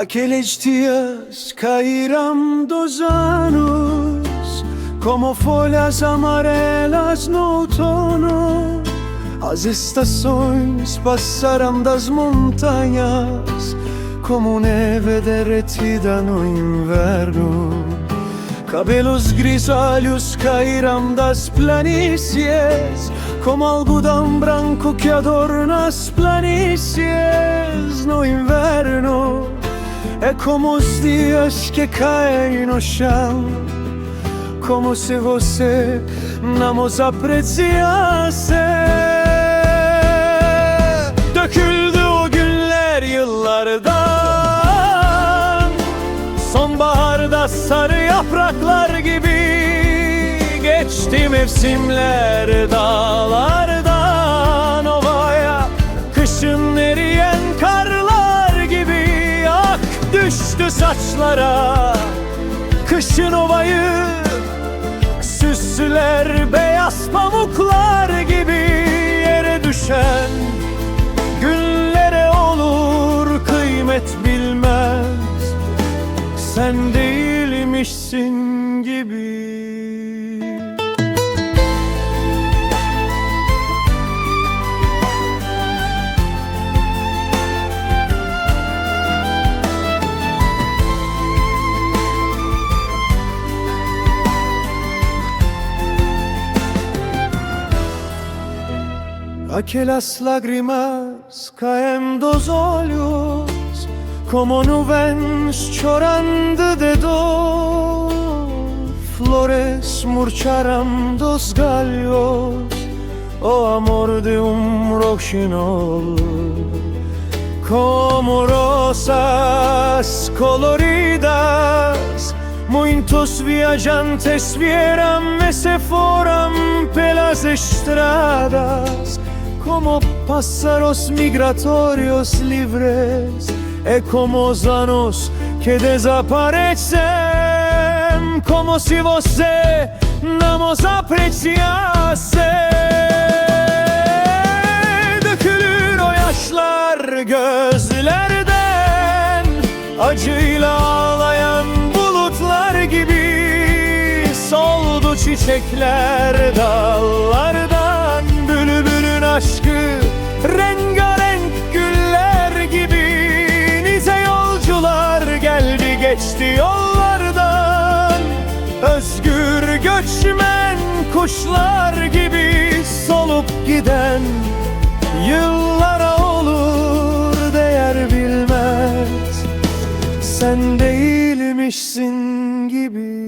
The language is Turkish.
Aquellos días caerán dos anos Como folhas amarelas no outono As estações passarão das montanhas Como neve derretida no inverno. Cabelos grisalhos cairão das planícies Como algodão branco que adorna as planícies no inverno. É como os dias que caem no chão Como se você não os apreciasse sarı yapraklar gibi Geçti mevsimler dağlardan ovaya. Kışın eriyen karlar gibi Ak düştü saçlara. Kışın ovayı Süsler beyaz pamuklar gibi Yere düşen değilmişsin gibi. Aquelas lágrimas caem dos olhos como nuvens chorando de dor. Flores murcharam dos galhos, o amor de um roxinol. Como rosas coloridas, muitos viajantes vieram e se foram pelas estradas, como pássaros migratórios livres, e como os anos que desaparecem, como se você não os apreciasse. Dökülür o yaşlar gözlerden Acıyla ağlayan bulutlar gibi Soldu çiçekler dallardan Bülbülün aşkı geçti yollardan. Özgür göçmen kuşlar gibi solup giden Yıllara olur değer bilmez. Sen değilmişsin gibi